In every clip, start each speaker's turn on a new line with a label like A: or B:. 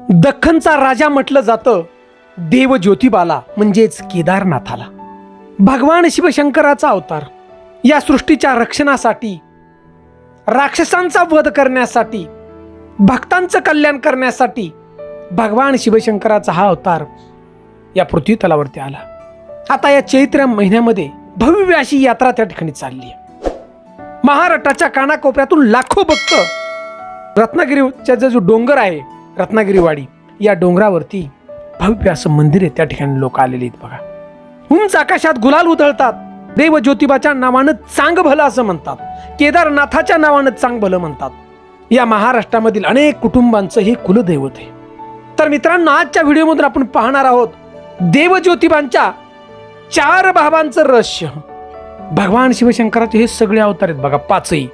A: दख्खनचा राजा म्हटलं जातं देव ज्योतिबाला म्हणजेच केदारनाथाला. भगवान शिवशंकराचा अवतार. या सृष्टीच्या रक्षणासाठी राक्षसांचा वध करण्यासाठी भक्तांचं कल्याण करण्यासाठी भगवान शिवशंकराचा हा अवतार या पृथ्वी तलावरती आला. आता या चैत्र महिन्यामध्ये भव्य अशी यात्रा त्या ठिकाणी चालली आहे. महाराष्ट्राच्या कानाकोपऱ्यातून लाखो भक्त रत्नागिरीचा जो डोंगर आहे रत्नागिरीवाडी या डोंगरावरती भव्य असं मंदिर आहे. त्या ठिकाणी लोक आलेले आहेत बघा. उंच आकाशात गुलाल उधळतात. देव ज्योतिबाच्या नावानं चांग भलं असं म्हणतात. केदारनाथाच्या नावानं चांग भलं म्हणतात. या महाराष्ट्रामधील अनेक कुटुंबांचं हे कुलदैवत आहे. तर मित्रांनो आजच्या व्हिडिओमधून आपण पाहणार आहोत देव ज्योतिबांच्या चार भावांचं रहस्य. भगवान शिवशंकराचे हे सगळे अवतार आहेत बघा पाचही.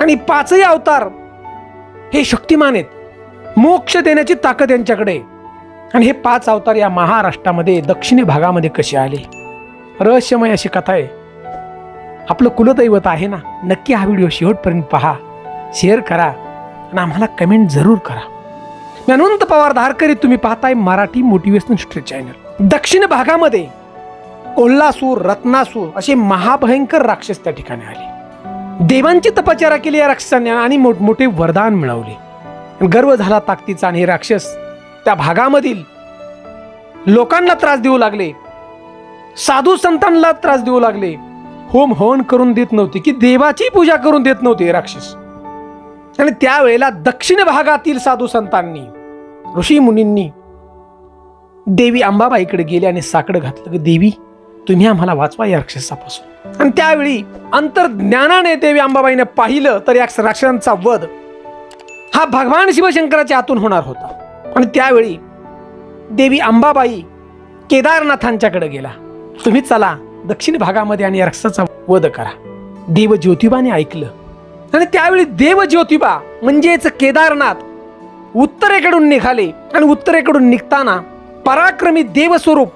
A: आणि पाचही अवतार हे शक्तिमान आहेत. मोक्ष देण्याची ताकद यांच्याकडे. आणि हे पाच अवतार या महाराष्ट्रामध्ये दक्षिणी भागामध्ये कसे आले? रहस्यमय अशी कथा आहे. आपलं कुलदैवत आहे ना? नक्की हा व्हिडिओ शेवटपर्यंत पहा. शेअर करा. आणि आम्हाला कमेंट जरूर करा. मी अनंत पवार धारकरी तुम्ही पाहताय मराठी मोटिवेशनल स्ट्रीट चॅनल. दक्षिण भागामध्ये कोल्हासूर रत्नासूर असे महाभयंकर राक्षस त्या ठिकाणी आले. देवांची तपचारा केली या राक्षसांनी आणि मोठमोठे वरदान मिळवले. गर्व झाला ताकदीचा आणि हे राक्षस त्या भागामधील लोकांना त्रास देऊ लागले. साधू संतांना त्रास देऊ लागले. होम हवन करून देत नव्हते की देवाची पूजा करून देत नव्हते राक्षस. आणि त्यावेळेला दक्षिण भागातील साधू संतांनी ऋषी मुनींनी देवी अंबाबाईकडे गेले आणि साकडं घातलं की देवी तुम्ही आम्हाला वाचवा या राक्षसापासून. आणि त्यावेळी अंतर्ज्ञानाने देवी अंबाबाईने पाहिलं तर या राक्षसांचा वध हा भगवान शिवशंकराच्या आतून होणार होता. आणि त्यावेळी देवी अंबाबाई केदारनाथांच्याकडे गेला. तुम्ही चला दक्षिण भागामध्ये आणि रक्ताचा वध करा. देव ज्योतिबाने ऐकलं. आणि त्यावेळी देव ज्योतिबा म्हणजेच केदारनाथ उत्तरेकडून निघाले. आणि उत्तरेकडून निघताना पराक्रमी देवस्वरूप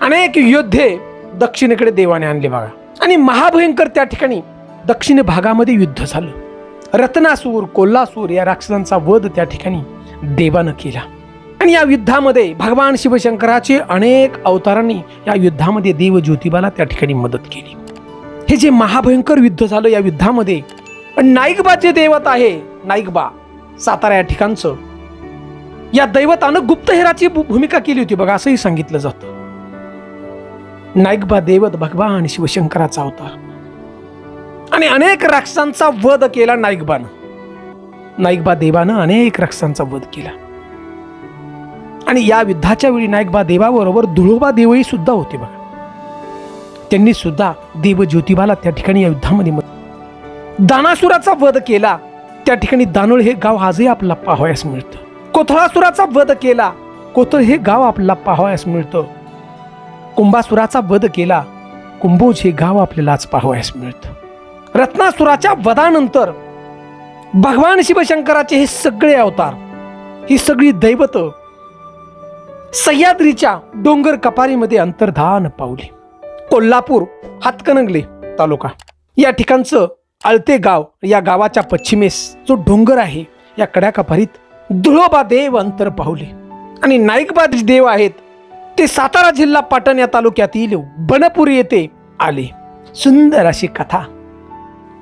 A: अनेक योद्धे दक्षिणेकडे देवाने आणले बघा. आणि महाभयंकर त्या ठिकाणी दक्षिण भागामध्ये युद्ध झालं. रत्नासूर कोल्हासूर या राक्षसांचा वध त्या ठिकाणी देवानं केला. आणि या युद्धामध्ये भगवान शिवशंकराचे अनेक अवतारांनी या युद्धामध्ये देव ज्योतिबाला त्या ठिकाणी मदत केली. हे जे महाभयंकर युद्ध झालं या युद्धामध्ये नाईकबा जे दैवत आहे नाईकबा सातारा या ठिकाणचं या दैवतानं गुप्तहेराची भू- भूमिका केली होती बघा असंही सांगितलं जातं. नाईकबा दैवत भगवान शिवशंकराचा अवतार. आणि अनेक राक्षसांचा वध केला नाईकबानं. नाईकबा देवानं अनेक राक्षसांचा वध केला. आणि या युद्धाच्या वेळी नाईकबा देवाबरोबर धुळोबा देवही सुद्धा होते बघा. त्यांनी सुद्धा देव ज्योतिबाला त्या ठिकाणी या युद्धामध्ये मदत दानासुराचा वध केला. त्या ठिकाणी दानोळ हे गाव आजही आपल्याला पाहावयास मिळतं. कोथळासुराचा वध केला. कोथळ हे गाव आपल्याला पाहावयास मिळतं. कुंभासुराचा वध केला. कुंभोज हे गाव आपल्याला आज पाहावयास मिळतं. रत्नासुराच्या वधानंतर भगवान शिवशंकराचे हे सगळे अवतार ही सगळी दैवत सह्याद्रीच्या डोंगर कपारीमध्ये अंतर्धान पावली. कोल्हापूर हातकणंगले तालुका. या ठिकाणचं आळते गाव या गावाच्या पश्चिमेस जो डोंगर आहे या कड्या कपारीत धुळोबा देव अंतर पावले. आणि नाईकबा देव आहेत ते सातारा जिल्हा पाटण या तालुक्यातील बनपुरी येथे आले. सुंदर अशी कथा.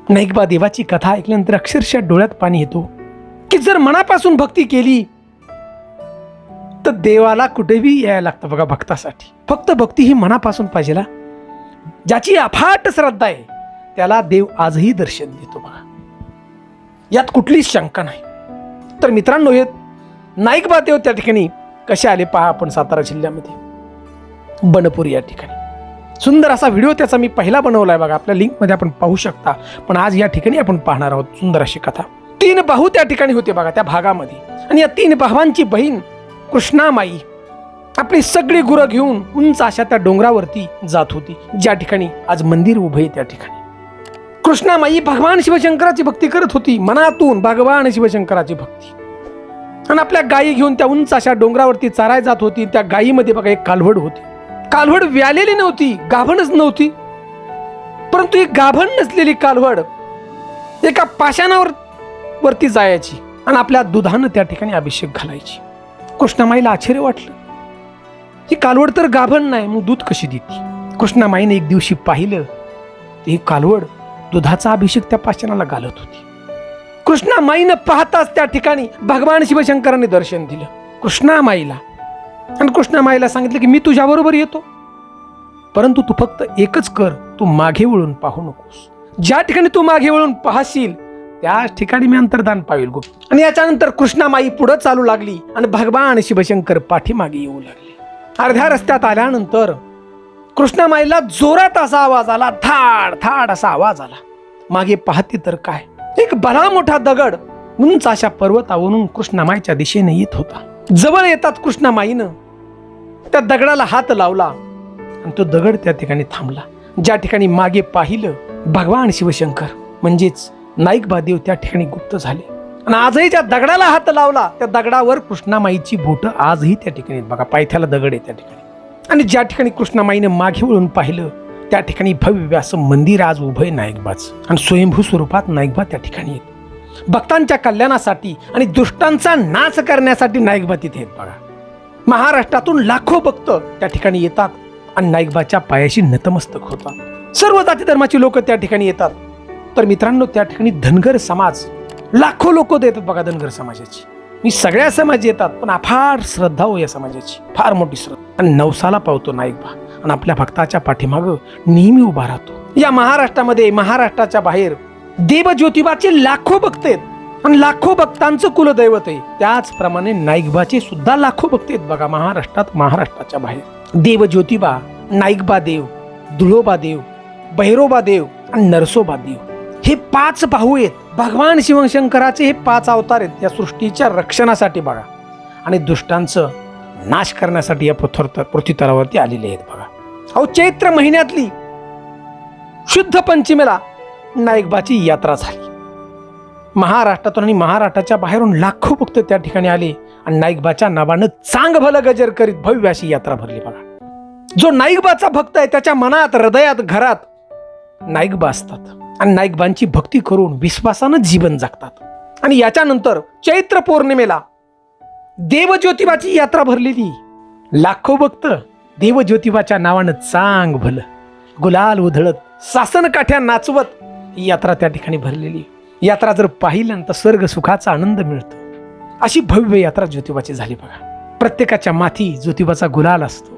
A: नाईकबा देवाची कथा ऐकल्यानंतर अक्षरशः डोळ्यात पाणी येतो की जर मनापासून भक्ती केली तर देवाला कुठेही यायला लागतं बघा भक्तासाठी. फक्त भक्ती ही मनापासून पाहिजे ज्याची अफाट श्रद्धा आहे त्याला देव आजही दर्शन देतो बघा. यात कुठलीच शंका नाही. तर मित्रांनो हे नाईकबा देव त्या ठिकाणी कसे आले पहा आपण सातारा जिल्ह्यामध्ये. बनपूर या ठिकाणी. सुंदर असा व्हिडिओ त्याचा मी पहिला बनवला आहे बघा. आपल्या लिंकमध्ये आपण पाहू शकता. पण आज या ठिकाणी आपण पाहणार आहोत सुंदर अशी कथा. तीन भाऊ त्या ठिकाणी होते बघा त्या भागामध्ये. आणि या तीन भावांची बहीण कृष्णामाई. आपली सगळी गुरं घेऊन उंच अशा त्या डोंगरावरती जात होती ज्या ठिकाणी आज मंदिर उभे आहे त्या ठिकाणी. कृष्णामाई भगवान शिवशंकराची भक्ती करत होती मनातून भगवान शिवशंकराची भक्ती. आणि आपल्या गायी घेऊन त्या उंच अशा डोंगरावरती चाराय जात होती त्या गायीमध्ये बघा एक कालवड होती. कालवड व्यालेली नव्हती गाभणच नव्हती. परंतु ही गाभण नसलेली कालवड एका पाषाणावर वरती जायची आणि आपल्या दुधानं त्या ठिकाणी अभिषेक घालायची. कृष्णामाईला आश्चर्य वाटलं. ही कालवड तर गाभण नाही मग दूध कशी देते? कृष्णामाईने एक दिवशी पाहिलं तर ही कालवड दुधाचा अभिषेक त्या पाषाणाला घालत होती. कृष्णामाईनं पाहताच त्या ठिकाणी भगवान शिवशंकरांनी दर्शन दिलं. कृष्णामाईला आणि कृष्णामाईला सांगितलं की मी तुझ्याबरोबर येतो. परंतु तू फक्त एकच कर तू मागे वळून पाहू नकोस. ज्या ठिकाणी तू मागे वळून पाहशील त्या ठिकाणी मी अंतर्धान पाहिल गो. आणि याच्यानंतर कृष्णामाई पुढे चालू लागली आणि भगवान शिवशंकर पाठीमागे येऊ लागले. अर्ध्या रस्त्यात आल्यानंतर कृष्णामाईला जोरात असा आवाज आला थाड थाड असा आवाज आला. मागे पाहते तर काय? एक भला मोठा दगड उंच अशा पर्वतावरून कृष्णामाईच्या दिशेने येत होता. जवळ येतात कृष्णामाईनं त्या दगडाला हात लावला आणि तो दगड त्या ठिकाणी थांबला. ज्या ठिकाणी मागे पाहिलं भगवान शिवशंकर म्हणजेच नाईक देव त्या ठिकाणी गुप्त झाले. आणि आजही ज्या दगडाला हात लावला त्या दगडावर कृष्णामाईची बोट आजही त्या ठिकाणी आहेत. बघा पायथ्याला दगड आहे त्या ठिकाणी. आणि ज्या ठिकाणी कृष्णामाईनं मागे वळून पाहिलं त्या ठिकाणी भव्य असं मंदिर आज उभं आहे नाईकबाच. आणि स्वयंभू स्वरूपात नाईकबा त्या ठिकाणी येत भक्तांच्या कल्याणासाठी आणि दुष्टांचा नाश करण्यासाठी नाईकबा तिथे आहेत बघा महाराष्ट्रातून लाखो भक्त त्या ठिकाणी येतात आणि नाईकबाच्या पायाशी नतमस्तक होतात. सर्व जाती धर्माची लोक त्या ठिकाणी येतात. तर मित्रांनो त्या ठिकाणी धनगर समाज लाखो लोक देतात बघा धनगर समाजाची. मी सगळ्या समाज येतात पण अफार श्रद्धा हो या समाजाची. फार मोठी श्रद्धा. आणि नवसाला पावतो नाईकबा आणि आपल्या भक्ताच्या पाठीमागं नेहमी उभा राहतो. या महाराष्ट्रामध्ये महाराष्ट्राच्या बाहेर देव ज्योतिबाचे लाखो भक्त आहेत. आणि लाखो भक्तांचं कुलदैवत आहे. त्याचप्रमाणे नाईकबाचे सुद्धा लाखो भक्त आहेत बघा महाराष्ट्रात महाराष्ट्राच्या बाहेर. देव ज्योतिबा नाईकबा देव धुळोबा देव भैरोबा देव आणि नरसोबा देव. हे पाच भाऊ आहेत. भगवान शिवशंकराचे हे पाच अवतार आहेत. या सृष्टीच्या रक्षणासाठी बघा. आणि दुष्टांचं नाश करण्यासाठी या पृथ्वर पृथ्वीतलावरती आलेले आहेत बघा. अहो चैत्र महिन्यातली शुद्ध पंचमीला नाईकबाची यात्रा झाली. महाराष्ट्रातून आणि महाराष्ट्राच्या बाहेरून लाखो भक्त त्या ठिकाणी आले आणि नाईकबाच्या नावानं चांग भलं गजर करीत भव्य अशी यात्रा भरली बघा. जो नाईकबाचा भक्त आहे त्याच्या मनात हृदयात घरात नाईकबा असतात. आणि नाईकबांची भक्ती करून विश्वासानं जीवन जगतात. आणि याच्यानंतर चैत्र पौर्णिमेला देवज्योतिबाची यात्रा भरलेली. लाखो भक्त देवज्योतिबाच्या नावानं चांग भलं गुलाल उधळत सासन काठ्या नाचवत ही यात्रा त्या ठिकाणी भरलेली यात्रा जर पाहिलं तर स्वर्ग सुखाचा आनंद मिळतो. अशी भव्य यात्रा ज्योतिबाची झाली बघा. प्रत्येकाच्या माथी ज्योतिबाचा गुलाल असतो.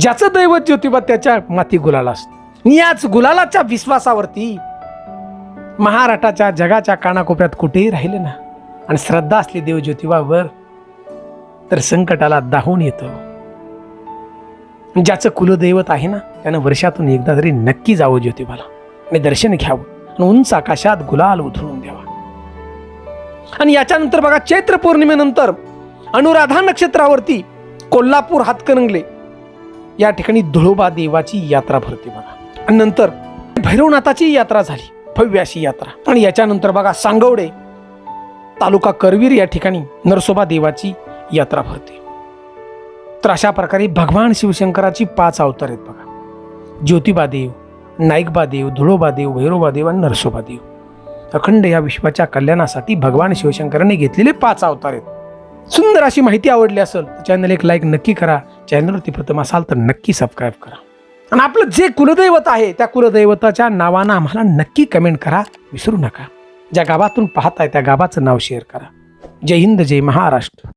A: ज्याचं दैवत ज्योतिबा त्याच्या माती गुलाल असतो. याच गुलालाच्या विश्वासावरती महाराष्ट्राच्या जगाच्या कानाकोपऱ्यात कुठेही राहिले ना आणि श्रद्धा असली देव ज्योतिबावर तर संकटाला दाहून येतं. ज्याचं कुलदैवत आहे ना त्यानं वर्षातून एकदा तरी नक्की जावं ज्योतिबाला. आणि दर्शन घ्यावं आणि उंच आकाशात गुलाल उधळून द्यावा. आणि याच्यानंतर बघा चैत्र पौर्णिमेनंतर अनुराधा नक्षत्रावरती कोल्हापूर हातकणंगले या ठिकाणी धुळोबा देवाची यात्रा भरते बघा. आणि नंतर भैरवनाथाची यात्रा झाली भव्य अशी यात्रा. आणि याच्यानंतर बघा सांगवडे तालुका करवीर या ठिकाणी नरसोबा देवाची यात्रा भरते. तर अशा प्रकारे भगवान शिवशंकराची पाच अवतार आहेत बघा. ज्योतिबा देव नाईकबादेव धुळोबादेव भैरोबादेव आणि नरसोबादेव. अखंड या विश्वाच्या कल्याणासाठी भगवान शिवशंकरांनी घेतलेले पाच अवतार आहेत. सुंदर अशी माहिती आवडली असेल तर चॅनल एक लाईक नक्की करा. चॅनलवरती प्रथम असाल तर नक्की सबस्क्राईब करा. आणि आपलं जे कुलदैवत आहे त्या कुलदैवताच्या नावानं आम्हाला नक्की कमेंट करा. विसरू नका. ज्या गावातून पाहताय त्या गावाचं नाव शेअर करा. जय हिंद जय महाराष्ट्र.